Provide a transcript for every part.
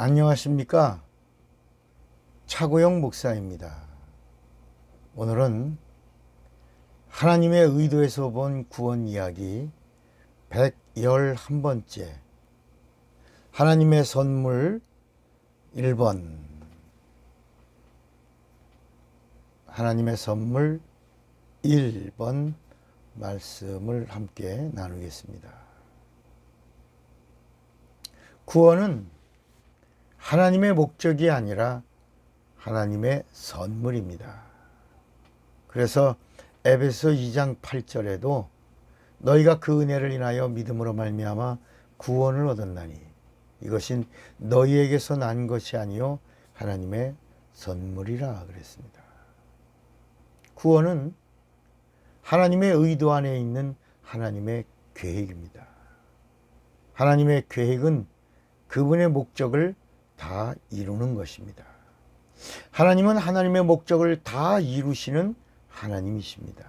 안녕하십니까? 차고영 목사입니다. 오늘은 하나님의 의도에서 본 구원 이야기 111번째 하나님의 선물 1번 하나님의 선물 1번 말씀을 함께 나누겠습니다. 구원은 하나님의 목적이 아니라 하나님의 선물입니다. 그래서 에베소 2장 8절에도 너희가 그 은혜를 인하여 믿음으로 말미암아 구원을 얻었나니 이것은 너희에게서 난 것이 아니요 하나님의 선물이라 그랬습니다. 구원은 하나님의 의도 안에 있는 하나님의 계획입니다. 하나님의 계획은 그분의 목적을 다 이루는 것입니다. 하나님은 하나님의 목적을 다 이루시는 하나님이십니다.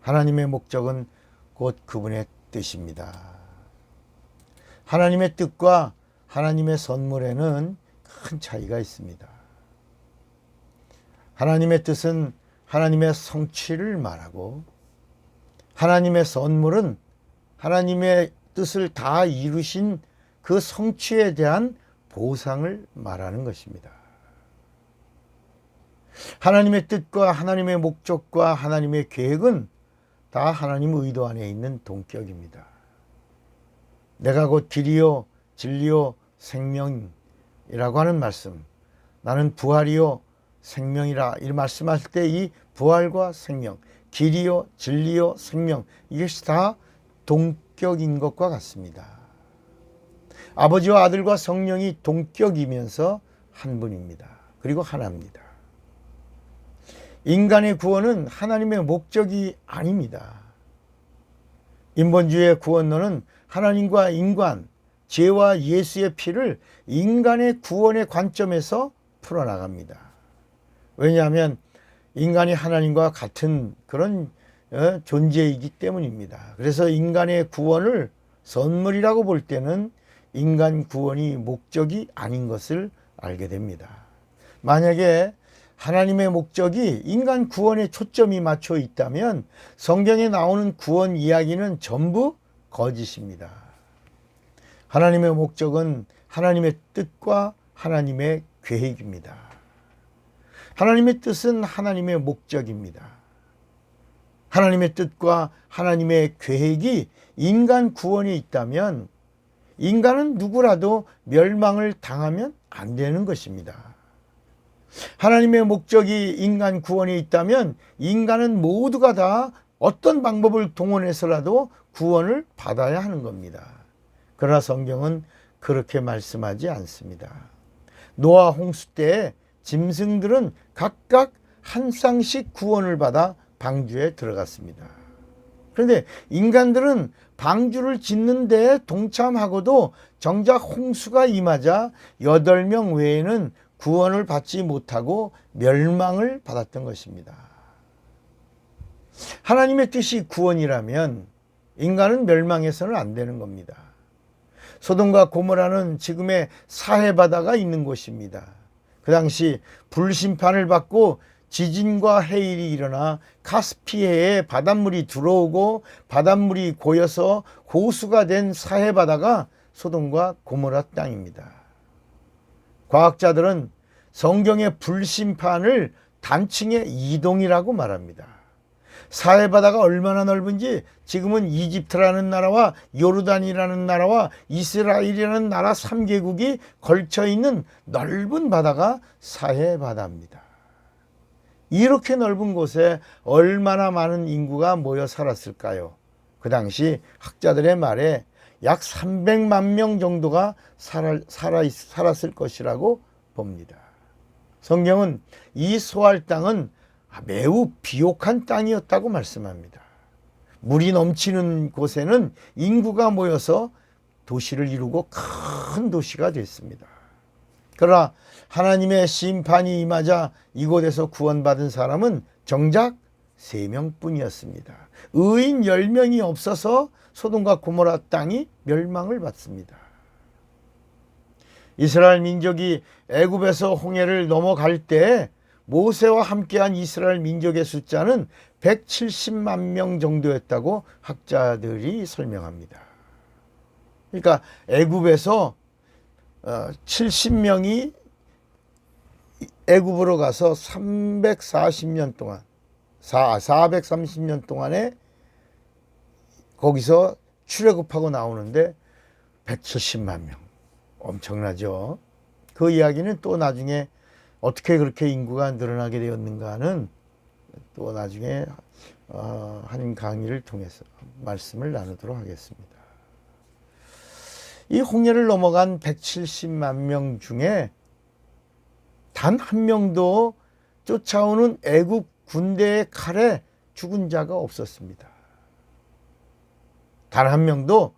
하나님의 목적은 곧 그분의 뜻입니다. 하나님의 뜻과 하나님의 선물에는 큰 차이가 있습니다. 하나님의 뜻은 하나님의 성취를 말하고 하나님의 선물은 하나님의 뜻을 다 이루신 그 성취에 대한 보상을 말하는 것입니다. 하나님의 뜻과 하나님의 목적과 하나님의 계획은 다 하나님 의도 안에 있는 동격입니다. 내가 곧 길이요 진리요 생명이라고 하는 말씀. 나는 부활이요 생명이라 이 말씀하실 때 이 부활과 생명, 길이요 진리요 생명 이것이 다 동격인 것과 같습니다. 아버지와 아들과 성령이 동격이면서 한 분입니다. 그리고 하나입니다. 인간의 구원은 하나님의 목적이 아닙니다. 인본주의의 구원론은 하나님과 인간, 죄와 예수의 피를 인간의 구원의 관점에서 풀어나갑니다. 왜냐하면 인간이 하나님과 같은 그런 어, 존재이기 때문입니다. 그래서 인간의 구원을 선물이라고 볼 때는 인간 구원이 목적이 아닌 것을 알게 됩니다. 만약에 하나님의 목적이 인간 구원에 초점이 맞춰 있다면 성경에 나오는 구원 이야기는 전부 거짓입니다. 하나님의 목적은 하나님의 뜻과 하나님의 계획입니다. 하나님의 뜻은 하나님의 목적입니다. 하나님의 뜻과 하나님의 계획이 인간 구원에 있다면 인간은 누구라도 멸망을 당하면 안 되는 것입니다. 하나님의 목적이 인간 구원에 있다면 인간은 모두가 다 어떤 방법을 동원해서라도 구원을 받아야 하는 겁니다. 그러나 성경은 그렇게 말씀하지 않습니다. 노아 홍수 때 짐승들은 각각 한 쌍씩 구원을 받아 방주에 들어갔습니다. 그런데 인간들은 방주를 짓는 데 동참하고도 정작 홍수가 임하자 여덟 명 외에는 구원을 받지 못하고 멸망을 받았던 것입니다. 하나님의 뜻이 구원이라면 인간은 멸망해서는 안 되는 겁니다. 소돔과 고모라는 지금의 사해 바다가 있는 곳입니다. 그 당시 불심판을 받고 지진과 해일이 일어나 카스피해에 바닷물이 들어오고 바닷물이 고여서 호수가 된 사해 바다가 소돔과 고모라 땅입니다. 과학자들은 성경의 불심판을 단층의 이동이라고 말합니다. 사해 바다가 얼마나 넓은지 지금은 이집트라는 나라와 요르단이라는 나라와 이스라엘이라는 나라 3개국이 걸쳐 있는 넓은 바다가 사해 바다입니다. 이렇게 넓은 곳에 얼마나 많은 인구가 모여 살았을까요? 그 당시 학자들의 말에 약 300만 명 정도가 살아, 살아, 살았을 것이라고 봅니다. 성경은 이 소알 땅은 매우 비옥한 땅이었다고 말씀합니다. 물이 넘치는 곳에는 인구가 모여서 도시를 이루고 큰 도시가 됐습니다. 그러나 하나님의 심판이 임하자 이곳에서 구원받은 사람은 정작 세명뿐이었습니다 의인 열명이 없어서 소돔과 고모라 땅이 멸망을 받습니다. 이스라엘 민족이 애굽에서 홍해를 넘어갈 때 모세와 함께한 이스라엘 민족의 숫자는 170만 명 정도였다고 학자들이 설명합니다. 그러니까 애굽에서 70명이 애굽으로 가서 340년 동안 430년 동안에 거기서 출애굽하고 나오는데 170만 명. 엄청나죠. 그 이야기는 또 나중에 어떻게 그렇게 인구가 늘어나게 되었는가는 또 나중에 어, 한 강의를 통해서 말씀을 나누도록 하겠습니다. 이 홍해를 넘어간 170만 명 중에 단 한 명도 쫓아오는 애국 군대의 칼에 죽은 자가 없었습니다. 단 한 명도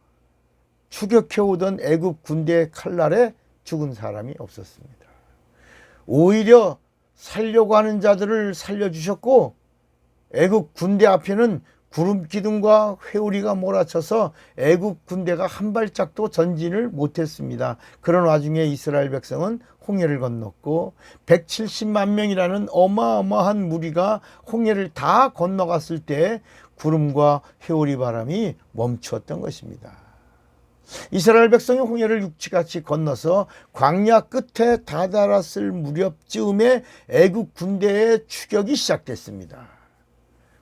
추격해 오던 애국 군대의 칼날에 죽은 사람이 없었습니다. 오히려 살려고 하는 자들을 살려주셨고 애국 군대 앞에는 구름 기둥과 회오리가 몰아쳐서 애국 군대가 한 발짝도 전진을 못했습니다. 그런 와중에 이스라엘 백성은 홍해를 건넜고 170만 명이라는 어마어마한 무리가 홍해를 다 건너갔을 때 구름과 회오리 바람이 멈추었던 것입니다. 이스라엘 백성이 홍해를 육지같이 건너서 광야 끝에 다다랐을 무렵쯤에 애국 군대의 추격이 시작됐습니다.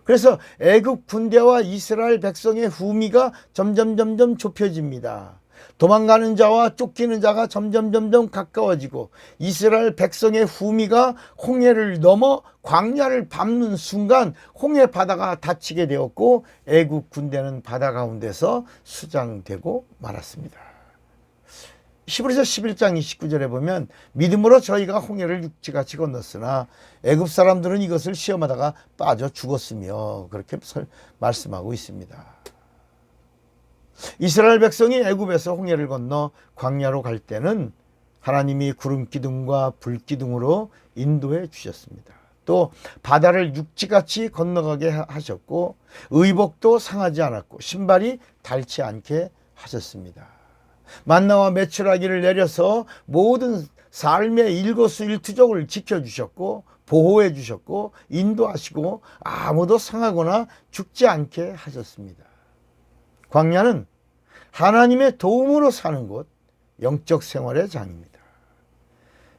그래서 애국 군대와 이스라엘 백성의 후미가 점점 점점 좁혀집니다. 도망가는 자와 쫓기는 자가 점점 점점 가까워지고 이스라엘 백성의 후미가 홍해를 넘어 광야를 밟는 순간 홍해 바다가 닫히게 되었고 애국 군대는 바다 가운데서 수장되고 말았습니다. 히브리서 11장 29절에 보면 믿음으로 저희가 홍해를 육지같이 건넜으나 애굽 사람들은 이것을 시험하다가 빠져 죽었으며 그렇게 말씀하고 있습니다. 이스라엘 백성이 애굽에서 홍해를 건너 광야로 갈 때는 하나님이 구름 기둥과 불 기둥으로 인도해 주셨습니다. 또 바다를 육지같이 건너가게 하셨고 의복도 상하지 않았고 신발이 닳지 않게 하셨습니다. 만나와 매출하기를 내려서 모든 삶의 일거수일투족을 지켜주셨고 보호해 주셨고 인도하시고 아무도 상하거나 죽지 않게 하셨습니다. 광야는 하나님의 도움으로 사는 곳, 영적 생활의 장입니다.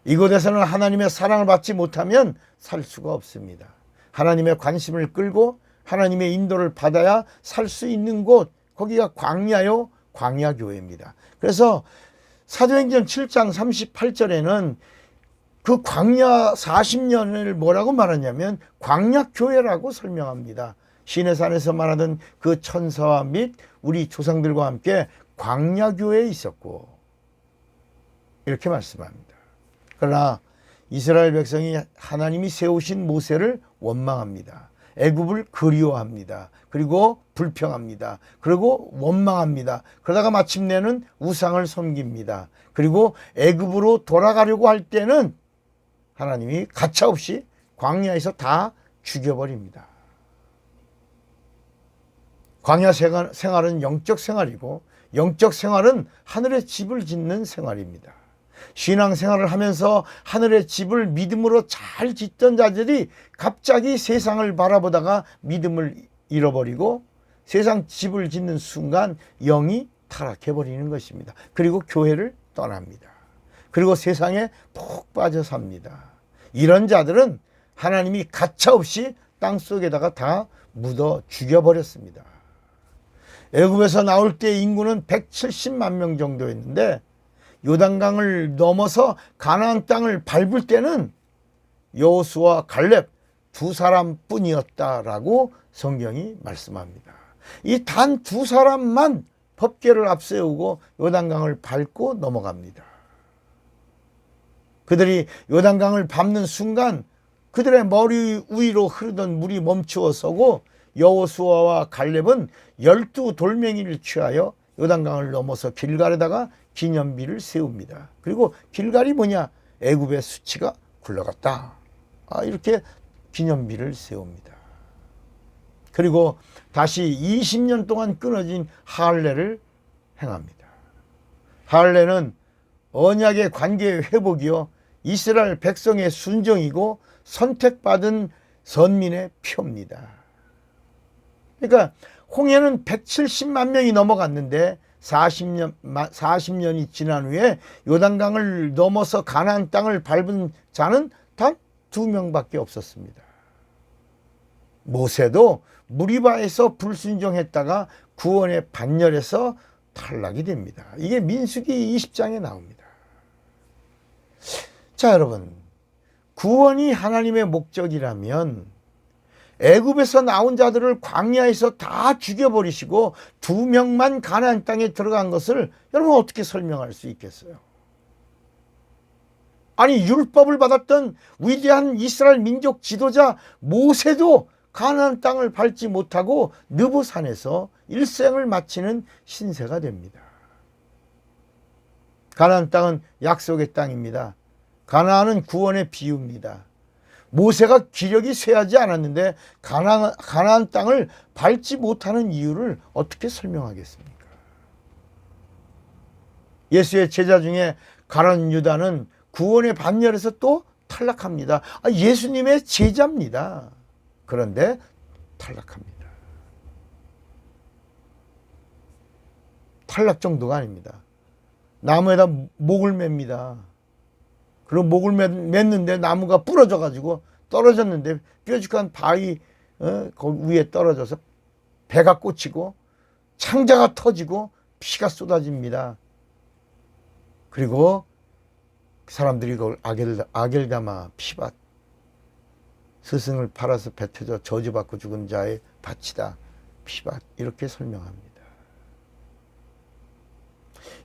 이곳에서는 하나님의 사랑을 받지 못하면 살 수가 없습니다. 하나님의 관심을 끌고 하나님의 인도를 받아야 살 수 있는 곳, 거기가 광야요, 광야 교회입니다. 그래서 사도행전 7장 38절에는 그 광야 40년을 뭐라고 말하냐면 광야 교회라고 설명합니다. 시내산에서 말하던 그 천사와 및 우리 조상들과 함께 광야 교회에 있었고 이렇게 말씀합니다. 그러나 이스라엘 백성이 하나님이 세우신 모세를 원망합니다. 애굽을 그리워합니다. 그리고 불평합니다. 그리고 원망합니다. 그러다가 마침내는 우상을 섬깁니다. 그리고 애굽으로 돌아가려고 할 때는 하나님이 가차없이 광야에서 다 죽여버립니다. 광야 생활은 영적 생활이고 영적 생활은 하늘의 집을 짓는 생활입니다. 신앙 생활을 하면서 하늘의 집을 믿음으로 잘 짓던 자들이 갑자기 세상을 바라보다가 믿음을 잃어버리고 세상 집을 짓는 순간 영이 타락해 버리는 것입니다. 그리고 교회를 떠납니다. 그리고 세상에 푹 빠져 삽니다. 이런 자들은 하나님이 가차없이 땅 속에다가 다 묻어 죽여버렸습니다. 애굽에서 나올 때 인구는 170만 명 정도였는데 요단강을 넘어서 가나안 땅을 밟을 때는 여호수와 갈렙 두 사람뿐이었다라고 성경이 말씀합니다. 이 단 두 사람만 법계를 앞세우고 요단강을 밟고 넘어갑니다. 그들이 요단강을 밟는 순간 그들의 머리 위로 흐르던 물이 멈추어 서고 여호수아와 갈렙은 열두 돌멩이를 취하여 요단강을 넘어서 길갈에다가 기념비를 세웁니다. 그리고 길갈이 뭐냐? 애굽의 수치가 굴러갔다. 아, 이렇게 기념비를 세웁니다. 그리고 다시 20년 동안 끊어진 할례를 행합니다. 할례는 언약의 관계의 회복이요. 이스라엘 백성의 순종이고 선택받은 선민의 표입니다. 그러니까 홍해는 170만 명이 넘어갔는데 40년 40년이 지난 후에 요단강을 넘어서 가나안 땅을 밟은 자는 단 두 명밖에 없었습니다. 모세도 무리바에서 불순종했다가 구원의 반열에서 탈락이 됩니다. 이게 민수기 20장에 나옵니다. 자, 여러분. 구원이 하나님의 목적이라면 애굽에서 나온 자들을 광야에서 다 죽여버리시고 두 명만 가나안 땅에 들어간 것을 여러분 어떻게 설명할 수 있겠어요? 아니 율법을 받았던 위대한 이스라엘 민족 지도자 모세도 가나안 땅을 밟지 못하고 느보산에서 일생을 마치는 신세가 됩니다. 가나안 땅은 약속의 땅입니다. 가나안은 구원의 비유입니다. 모세가 기력이 쇠하지 않았는데 가나안, 가나안 땅을 밟지 못하는 이유를 어떻게 설명하겠습니까? 예수의 제자 중에 가론 유다는 구원의 반열에서 또 탈락합니다. 아, 예수님의 제자입니다. 그런데 탈락합니다. 탈락 정도가 아닙니다. 나무에다 목을 맵니다. 그리고 목을 맸는데 나무가 부러져 가지고 떨어졌는데 뾰족한 바위 어, 그 위에 떨어져서 배가 꽂히고 창자가 터지고 피가 쏟아집니다. 그리고 사람들이 그걸 아겔, 아겔가마 피밭 스승을 팔아서 뱉어져 저주받고 죽은 자의 밭이다. 피밭 이렇게 설명합니다.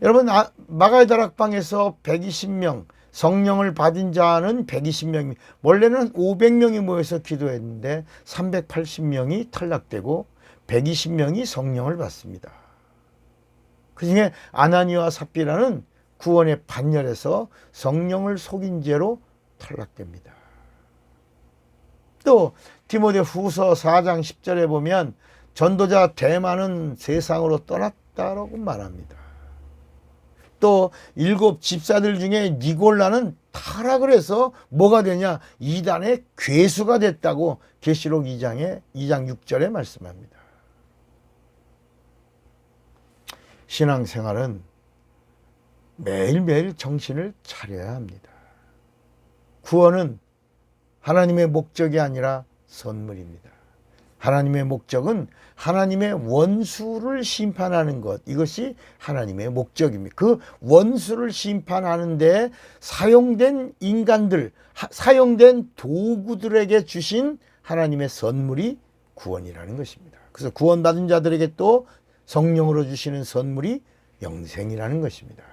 여러분 아, 마가의 다락방에서 120명 성령을 받은 자는 120명이 원래는 500명이 모여서 기도했는데 380명이 탈락되고 120명이 성령을 받습니다. 그 중에 아나니와 삽비라는 구원의 반열에서 성령을 속인 죄로 탈락됩니다. 또 디모데 후서 4장 10절에 보면 전도자 대만은 세상으로 떠났다라고 말합니다. 또 일곱 집사들 중에 니골라는 타락을 해서 뭐가 되냐? 이단의 괴수가 됐다고 계시록 2장에 2장 6절에 말씀합니다. 신앙생활은 매일매일 정신을 차려야 합니다. 구원은 하나님의 목적이 아니라 선물입니다. 하나님의 목적은 하나님의 원수를 심판하는 것. 이것이 하나님의 목적입니다. 그 원수를 심판하는데 사용된 인간들, 사용된 도구들에게 주신 하나님의 선물이 구원이라는 것입니다. 그래서 구원받은 자들에게 또 성령으로 주시는 선물이 영생이라는 것입니다.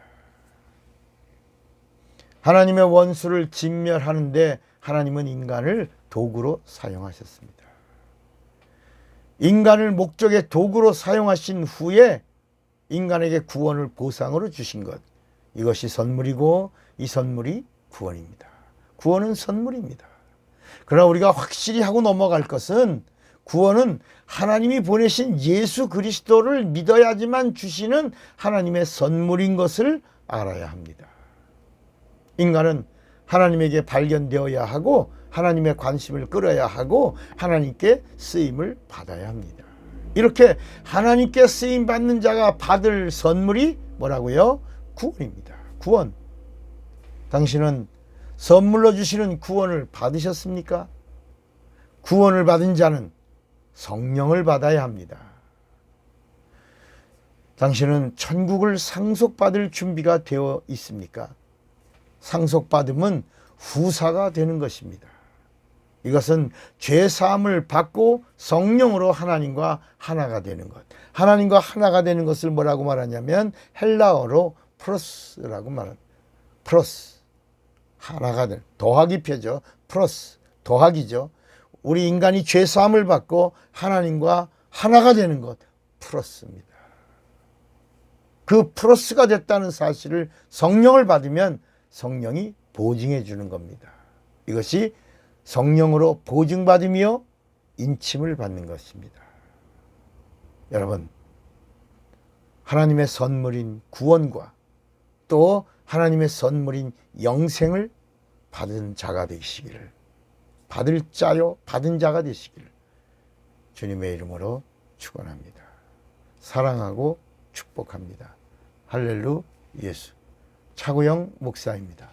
하나님의 원수를 진멸하는데 하나님은 인간을 도구로 사용하셨습니다. 인간을 목적의 도구로 사용하신 후에 인간에게 구원을 보상으로 주신 것. 이것이 선물이고 이 선물이 구원입니다. 구원은 선물입니다. 그러나 우리가 확실히 하고 넘어갈 것은 구원은 하나님이 보내신 예수 그리스도를 믿어야지만 주시는 하나님의 선물인 것을 알아야 합니다. 인간은 하나님에게 발견되어야 하고 하나님의 관심을 끌어야 하고 하나님께 쓰임을 받아야 합니다. 이렇게 하나님께 쓰임 받는 자가 받을 선물이 뭐라고요? 구원입니다. 구원. 당신은 선물로 주시는 구원을 받으셨습니까? 구원을 받은 자는 성령을 받아야 합니다. 당신은 천국을 상속받을 준비가 되어 있습니까? 상속받으면 후사가 되는 것입니다. 이것은 죄 사함을 받고 성령으로 하나님과 하나가 되는 것. 하나님과 하나가 되는 것을 뭐라고 말하냐면 헬라어로 프로스라고 말합니다. 프로스. 하나가 되 더하기 표죠. 프로스. 더하기죠. 우리 인간이 죄 사함을 받고 하나님과 하나가 되는 것. 프로스입니다. 그 프로스가 됐다는 사실을 성령을 받으면 성령이 보증해 주는 겁니다. 이것이 성령으로 보증받으며 인침을 받는 것입니다. 여러분, 하나님의 선물인 구원과 또 하나님의 선물인 영생을 받은 자가 되시기를 받을 자요 받은 자가 되시기를 주님의 이름으로 축원합니다. 사랑하고 축복합니다. 할렐루 예수 차구영 목사입니다.